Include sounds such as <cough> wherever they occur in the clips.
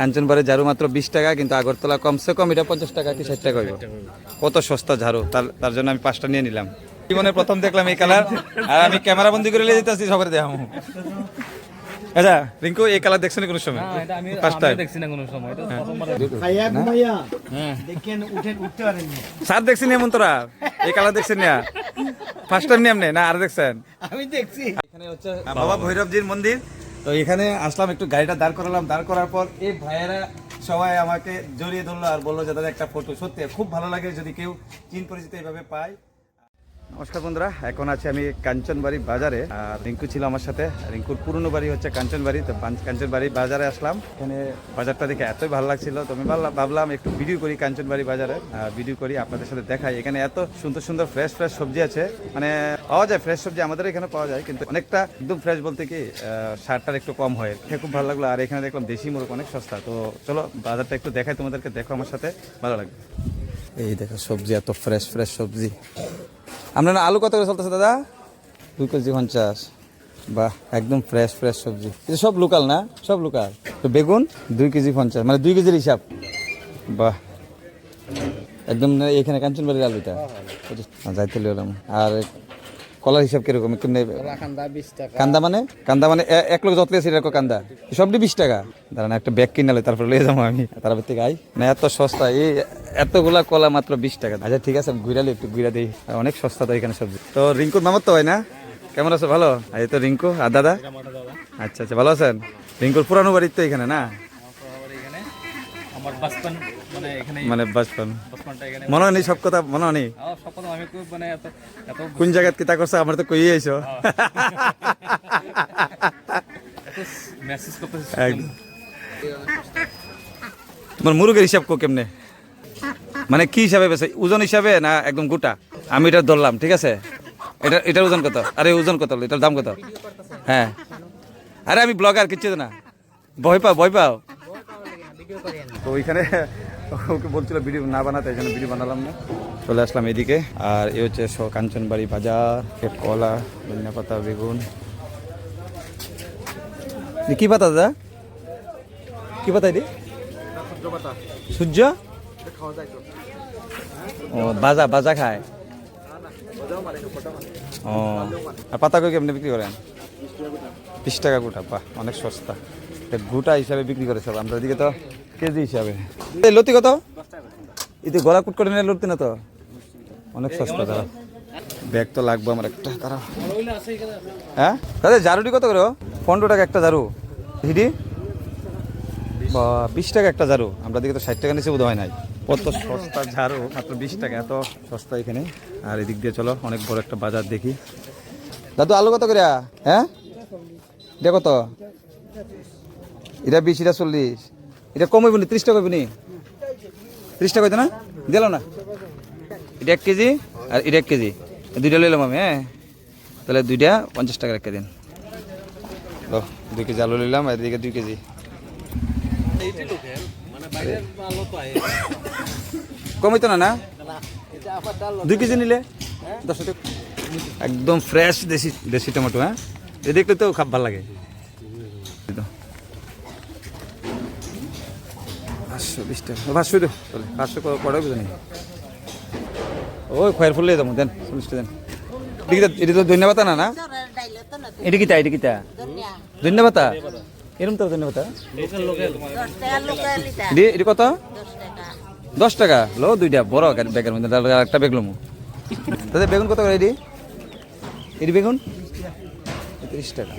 কাঞ্চনবারে ঝাড়ু মাত্র বিশ টাকা কিন্তু আগরতলা কমসে কম এটা পঞ্চাশ টাকা কি ষাট টাকা কত সস্তা ঝাড়ু? তার তার জন্য আমি পাঁচটা নিয়ে নিলাম। জীবনে প্রথম দেখলাম এই কালার আর আমি ক্যামেরা বন্দি করে নিয়ে যেতেছি সবার দেখাম আচ্ছা রিঙ্কু এই কালার দেখছেন কোনো সময়? এটা আমি First দেখছি না কোনো সময় এটা প্রথমবার খাইয়া ঘুমাইয়া দেখেন উঠেন উঠতে পারেননি স্যার দেখছেন এমন তোরা? এই কালার দেখছেন না ফার্স্ট টাইম নিয়ে আপনি না আর দেখছেন? আমি দেখছি। এখানে হচ্ছে বাবা ভৈরবজির মন্দির। তো এখানে আসলাম, একটু গাড়িটা দাঁড় করালাম। দাঁড় করার পর এই ভাইয়েরা সবাই আমাকে জড়িয়ে ধরলো আর বলল যে, দাদা, একটা ফটো সত্যি, খুব ভালো লাগে যদি কেউ চিন পরিচিত এইভাবে পায়। নমস্কার বন্ধুরা, এখন আছি আমি কাঞ্চনবাড়ি বাজারে। আর রিঙ্কু ছিল আমার সাথে। রিঙ্কুর পুরনো বাড়ি হচ্ছে কাঞ্চনবাড়ি, তো কাঞ্চনবাড়ি বাজারে আসলাম। এখানে বাজারটা দেখে এতই ভালো লাগছিল, তো আমি ভাবলাম একটু ভিডিও করি কাঞ্চনবাড়ি বাজারে। ভিডিও করি, আপনাদের সাথে দেখাই। এখানে এত সুন্দর সুন্দর ফ্রেশ ফ্রেশ সবজি আছে। মানে পাওয়া যায় ফ্রেশ সবজি আমাদের এখানে পাওয়া যায়, কিন্তু অনেকটা একদম ফ্রেশ বলতে কি সারটার একটু কম হয়। খুব ভালো লাগল। আর এখানে দেখলাম দেশি মোরগ অনেক সস্তা। তো চলো, বাজারটা একটু দেখাই তোমাদেরকে, দেখো আমার সাথে। ভালো লাগবে। এই দেখো, সবজি এত ফ্রেশ ফ্রেশ সবজি। আপনার আলু কত করে চলতেছে দাদা? দুই কেজি পঞ্চাশ। বাহ একদম ফ্রেশ ফ্রেশ সবজি। এটা সব লোকাল না? সব লোকাল তো বেগুন দুই কেজি পঞ্চাশ। মানে দুই কেজির হিসাব। বাহ। একদম এখানে কাঞ্চনবাড়ির আলুটা। যাই আচ্ছা, যাইতে লিলাম আর কলার হিসাব কীরকম? কেমনি কান্দা কান্দা মানে? কান্দা মানে এক লোক যত আছে এরকম কান্দা। সবটি বিশ টাকা। দাঁড়ান একটা ব্যাগ কিনালে তারপরে লিয়ে যাব আমি। তারপর থেকে আই না এত সস্তা। এই এতগুলা কলা মাত্র বিশ টাকা। আচ্ছা ঠিক আছে আমি ঘুরালি একটু ঘুরা দিই। অনেক সস্তা তো এখানে সবজি। তো রিঙ্কুর মামার তো হয় না? কেমন আছো? ভালো? এই তো রিঙ্কু। আর দাদা? আচ্ছা আচ্ছা ভালো আছেন। রিঙ্কুর পুরানো বাড়ির তো এখানে না? আমার এখানে। আমার বাসপান মানে মানে বাসপান মনে নি সব কথা মনে নি আমার সব কথা মানে এত এত কোন জায়গায় কিতা করছে আমার তো কই আইছো। একদম। মুরগের হিসাব কো কেমনে? মানে কি হিসাবে বেছে? ওজন হিসাবে না একদম গোটা? আমি এটা ধরলাম ঠিক আছে? এটা এটার ওজন কত? আরে ওজন কত? এটার দাম কত? হ্যাঁ। আরে আমি ব্লগার কিচ্ছু না। ভয় পাও ভয় পাও। তো ওইখানে ওকে বলছিল ভিডিও না বানাতে এই জন্য ভিডিও বানালাম না। চলে আসলাম এদিকে, আর এ হচ্ছে কাঞ্চনবাড়ি বাজার ফের কলা, ধনিয়া পাতা, বেগুন। কি পাতা দাদা? কি পাতা এটি? সূর্য? ও, বাজা বাজা খায়? ও, আর পাতা কেমনি বিক্রি করেন? বিশ টাকা গোটা বাহ, অনেক সস্তা। গোটা হিসাবে বিক্রি করে সব। আমরা এদিকে তো কেজি হিসাবে। এই লতি কত? এতে গলা কুট করে নিয়ে লতি না তো? অনেক সস্তা তারা ব্যাগ তো লাগবে আমার একটা তারা হ্যাঁ? দাদা ঝাড়ুটি কত করে পনেরো টাকা একটা ঝাড়ু। হিডি? বা বিশ টাকা একটা ঝাড়ু। আমরা দিকে তো ষাট টাকা নিচে বোধ হয় নাই। কত সস্তা ঝাড়ু মাত্র বিশ টাকা এত সস্তা এখানে। আর এদিক দিয়ে চলো অনেক বড় একটা বাজার দেখি। দাদু আলু কত করে? হ্যাঁ? এটা কত এটা বিশ এটা চল্লিশ। এটা কম হইব নি ত্রিশ টাকা নি? ত্রিশ টাকা না? দিল না? এটা এক কেজি আর এটা এক কেজি। দুইটা লইলাম আমি হ্যাঁ? তাহলে দুইটা পঞ্চাশ টাকা রেখে দিন। দুই কেজি আলু নিলাম আর এদিকে দুই কেজি। কমাইতো না না? দুই কেজি নিলে? দশ একদম ফ্রেশ দেশি দেশি টমেটো হ্যাঁ? এ দেখলে তো খাব ভালো লাগে এই তো। পাঁচশো বিশ টাকা পাঁচশো দিও চলে পাঁচশো কড়াই বুঝে ওই খয়ের ফুললে যাব দেন, চল্লিশটা দেন। এটা তো ধন্যবাদ না না? এটা কিতা এটা কিতা? ধন্যবাদ এরম তো ধন্যবাদ এটি কত? দশ টাকা। লো, দুইটা, বড় ব্যাগের মধ্যে, তাহলে একটা ব্যাগ লমু। দাদা বেগুন কত করে এটি এটি বেগুন? তিরিশ টাকা।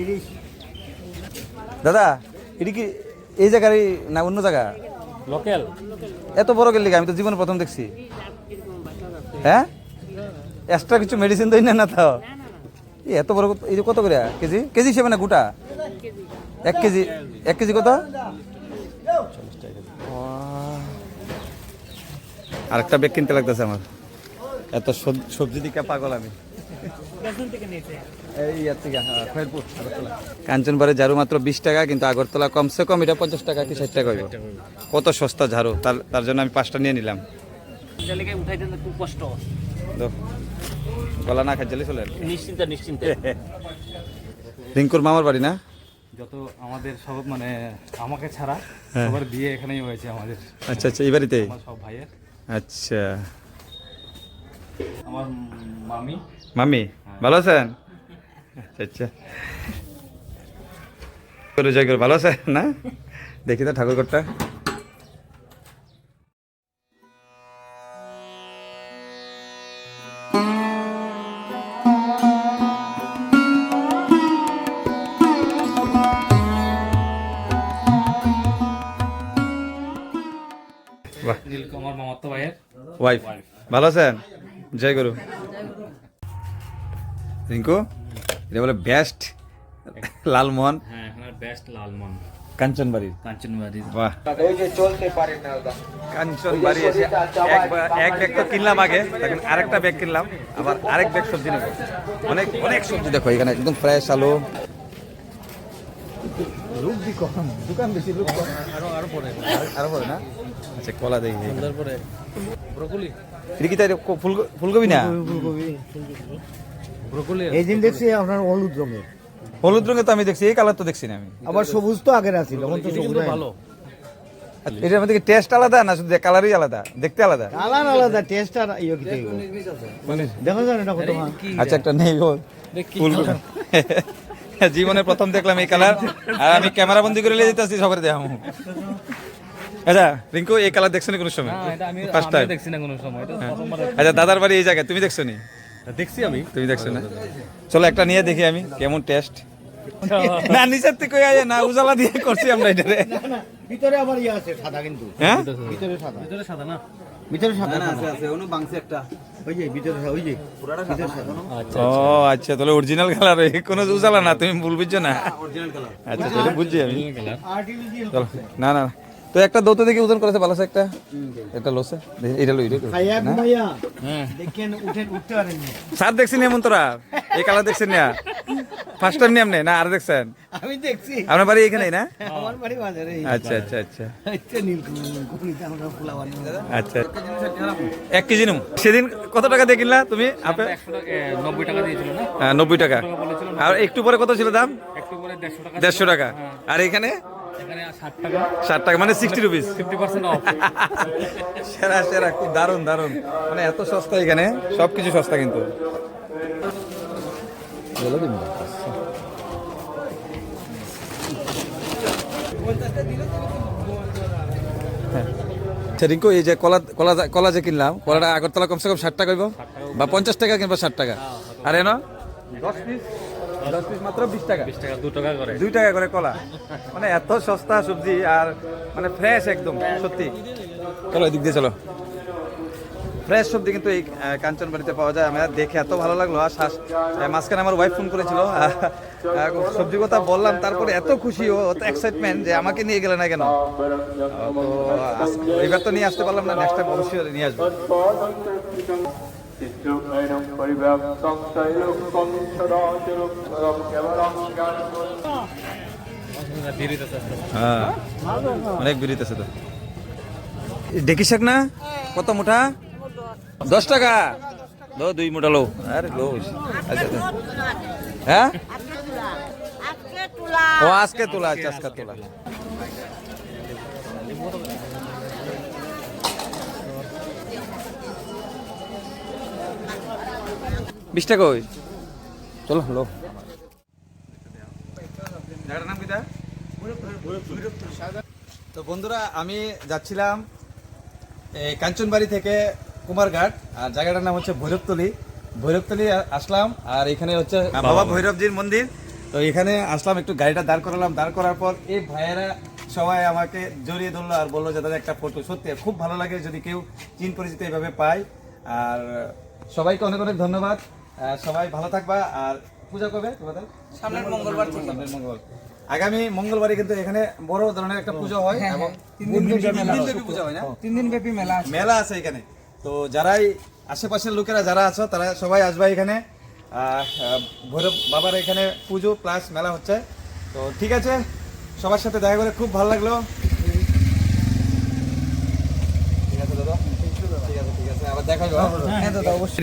দাদা এটি কি, এই জায়গার, না অন্য জায়গা? লোকাল? এত বড় গেলে আমি তো জীবনে প্রথম দেখছি। হ্যাঁ? এক্সট্রা কিছু মেডিসিন দেয় না না তো? এত বড় কত- এই যে কত করে? কেজি? কেজি হিসেবে না গোটা? এক কেজি এক কেজি কত? আরেকটা ব্যাগ কিনতে লাগতেছে আমার। এত সব- সবজি দিকে পাগল আমি। হ্যাঁ। কাঞ্চনবারে ঝাড়ু মাত্র বিশ টাকা কিন্তু আগরতলা কমসে কম এটা পঞ্চাশ টাকা কি ষাট টাকা হইব। কত সস্তা ঝাড়ু তার তার জন্য আমি পাঁচটা নিয়ে নিলাম। জালিকে উঠাই দিলে খুব কষ্ট। গলা না খাইলে চলে নিশ্চিন্ত নিশ্চিন্ত। <laughs> রিঙ্কুর মামার বাড়ি না? যত আমাদের সব মানে আমাকে ছাড়া হ্যাঁ। সবার বিয়ে এখানেই হয়েছে আমাদের। আচ্ছা আচ্ছা এই বাড়িতে? সব ভাইয়ের। আচ্ছা। আমার মামি মামি ভালো আছেন? আচ্ছা। আচ্ছা করে জয় করে ভালো আছেন? না? দেখি তো ঠাকুরঘরটা বাহ। নীলক আমার মামাতো ভাইয়ের ওয়াইফ ভালো আছেন? জয় গুরু। রিঙ্কু এটা বলে বেস্ট লালমোহন। হ্যাঁ এখানে বেস্ট লালমন কাঞ্চনবাড়ির কাঞ্চনবাড়ির বাহ। কাঞ্চনবাড়ি এসে এক ব্যাগ তো কিনলাম আগে তখন আরেকটা ব্যাগ কিনলাম আবার আরেক ব্যাগ সবজি নেব। অনেক অনেক সবজি দেখো এখানে একদম ফ্রেশ আলু। লোক দি কম দোকান বেশি লোক আরও আরও পরে আরও পরে না? আচ্ছা কলা দেখি তারপরে ব্রকলি? ফুলকপি না? ফুলকপি। এই দিন দেখছি আপনার হলুদ রঙের হলুদ রঙে তো আমি দেখছি এই কালার তো দেখছি না আমি। আবার সবুজ তো আগের আছিল এখন তো সবুজ ভালো। এটার মধ্যে কি টেস্ট আলাদা না শুধু কালারই আলাদা? দেখতে আলাদা? কালার আলাদা টেস্ট আর ইয়ে কি দেখো জানো এটা কত আচ্ছা একটা নেই বল। <laughs> জীবনে প্রথম দেখলাম এই কালার আর আমি ক্যামেরা বন্দি করে নিয়ে যেতেছি সবার দেখাম আচ্ছা রিঙ্কু এই কালার দেখছ নি কোনো সময়? না ফার্স্ট টাইম দেখছি না কোনো সময় আচ্ছা দাদার বাড়ি এই জায়গায় তুমি দেখছ নি? দেখছি আমি। তুমি দেখছ না? চলো একটা নিয়ে দেখি আমি কেমন টেস্ট <laughs> না নিচের থেকে আয় না উজালা দিয়ে করছি আমরা এটারে। না না ভিতরে আবার ইয়ে আছে সাদা কিন্তু। হ্যাঁ? ভিতরে সাদা। ভিতরে সাদা না? ভিতরে সাদা আছে আছে ওনো বাংসে একটা। ওই যে ভিতরে ওই যে পুরাটা সাদা আচ্ছা ও আচ্ছা। তাহলে অরিজিনাল কালার কোনো উজালা না তুমি ভুল বুঝছ না? অরিজিনাল কালার আচ্ছা তাহলে বুঝছি আমি। আর্টিফিশিয়াল না না না। তো একটা দৌতে দেখি ওজন করেছে ভালো একটা? একটা লোসে এটা লই ঘুমাইয়া হ্যাঁ। দেখেন উঠেন উঠতে পারেননি স্যার দেখছেন এমন তোরা? এই কালার দেখছেন না? ফার্স্ট টাইম নিয়ে আপনি? না আর দেখছেন? আমি দেখছি। আপনার বাড়ি এখানেই না? আমার বাড়ি বাজারে। আচ্ছা আচ্ছা আচ্ছা। আচ্ছা। আচ্ছা এক কেজি নুম সেদিন কত টাকা দিয়ে কিনলা তুমি? আপে? একশো টাকা নব্বই টাকা দিয়েছিল না? হ্যাঁ, নব্বই টাকা। আর একটু পরে কত ছিল দাম? একটু পরে দেড়শো টাকা টাকা। আর এখানে এখানে? ষাট টাকা। মানে sixty rupees fifty percent off সেরা সেরা খুব দারুণ দারুণ। মানে এত সস্তা এখানে সব কিছু সস্তা কিন্তু। হ্যাঁ। আচ্ছা রিঙ্কু এই যে কলা কলা কলা যে কিনলাম কলাটা আগরতলা কমসে কম ষাট টাকা বা পঞ্চাশ টাকা কিংবা ষাট টাকা? আর এনো? দশ পিস দশ পিস মাত্র বিশ টাকা। বিশ টাকা দু টাকা করে। দুই টাকা করে কলা। মানে এত সস্তা সবজি আর মানে ফ্রেশ একদম সত্যি। চলো এদিক দিয়ে চলো। ফ্রেশ সবজি কিন্তু এই আহ, কাঞ্চনবাড়িতে পাওয়া যায়। আমার দেখে এত ভালো লাগল। আর শ্বাস মাঝখানে আমার ওয়াইফ ফোন করেছিল। সবজি কথা বললাম তারপরে এত খুশি ও এত এক্সাইটমেন্ট যে আমাকে নিয়ে গেলে না কেন? তো এবার তো নিয়ে আসতে পারলাম না নেক্সট টাইম অবশ্যই নিয়ে আসব। পরিব্যাপ্তং কেবলং আস্তে। হ্যাঁ অনেক বিরিত আছে তো দেখি শাক না কত মোটা দশ টাকা লো দুই মোটা লো আরে লো আচ্ছা। হ্যাঁ আজকে ও আজকে তোলা আচ্ছা আজকে তোলা বিশ টাকা ওই চলো লো। জায়গাটার নাম কিটা তো বন্ধুরা আমি যাচ্ছিলাম এই কাঞ্চনবাড়ি থেকে কুমারঘাট আর জায়গাটার নাম হচ্ছে ভৈরবতলি। ভৈরবতলি আসলাম আর এখানে হচ্ছে বাবা ভৈরবজির মন্দির। তো এখানে আসলাম একটু গাড়িটা দাঁড় করালাম। দাঁড় করার পর এই ভাইয়েরা সবাই আমাকে জড়িয়ে ধরলো আর বলল যে দাদা একটা ফটো সত্যি খুব ভালো লাগে যদি কেউ চিন পরিচিত এইভাবে পায়। আর সবাইকে অনেক অনেক ধন্যবাদ। সবাই ভালো থাকবা আর পূজা কবে তোমাদের? সামনের মঙ্গলবার সামনের আগামী মঙ্গলবারে কিন্তু এখানে বড় ধরনের একটা পুজো হয় এবং তিন দিন ব্যাপী পূজা হয় না? তিন দিন ব্যাপী মেলা আছে। মেলা আছে এখানে। তো যারাই আশেপাশের লোকেরা যারা আছো তারা সবাই আসবে এখানে। ভৈরব বাবার এখানে পুজো প্লাস মেলা হচ্ছে। তো ঠিক আছে সবার সাথে দেখা করে খুব ভালো লাগল ঠিক আছে দাদা ঠিক আছে ঠিক আছে আবার দেখা হবে হ্যাঁ দাদা অবশ্যই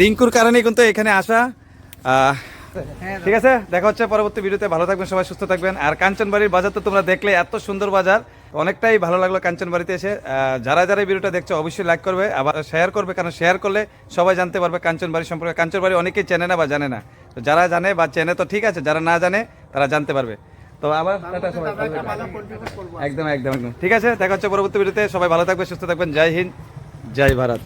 রিঙ্কুর কারণে কিন্তু এখানে আসা। ঠিক আছে দেখা হচ্ছে পরবর্তী ভিডিওতে। ভালো থাকবেন সবাই সুস্থ থাকবেন। আর কাঞ্চনবাড়ির বাজার তো তোমরা দেখলে এত সুন্দর বাজার। অনেকটাই ভালো লাগল কাঞ্চনবাড়িতে এসে। যারা যারা ভিডিওটা দেখছ অবশ্যই লাইক করবে আবার শেয়ার করবে কারণ শেয়ার করলে সবাই জানতে পারবে কাঞ্চনবাড়ি সম্পর্কে। কাঞ্চনবাড়ি অনেকেই চেনে না বা জানে না। তো যারা জানে বা চেনে তো ঠিক আছে যারা না জানে তারা জানতে পারবে। তো আবার। একদম একদম একদম। ঠিক আছে দেখা হচ্ছে পরবর্তী ভিডিওতে। সবাই ভালো থাকবে সুস্থ থাকবেন। জয় হিন্দ জয় ভারত।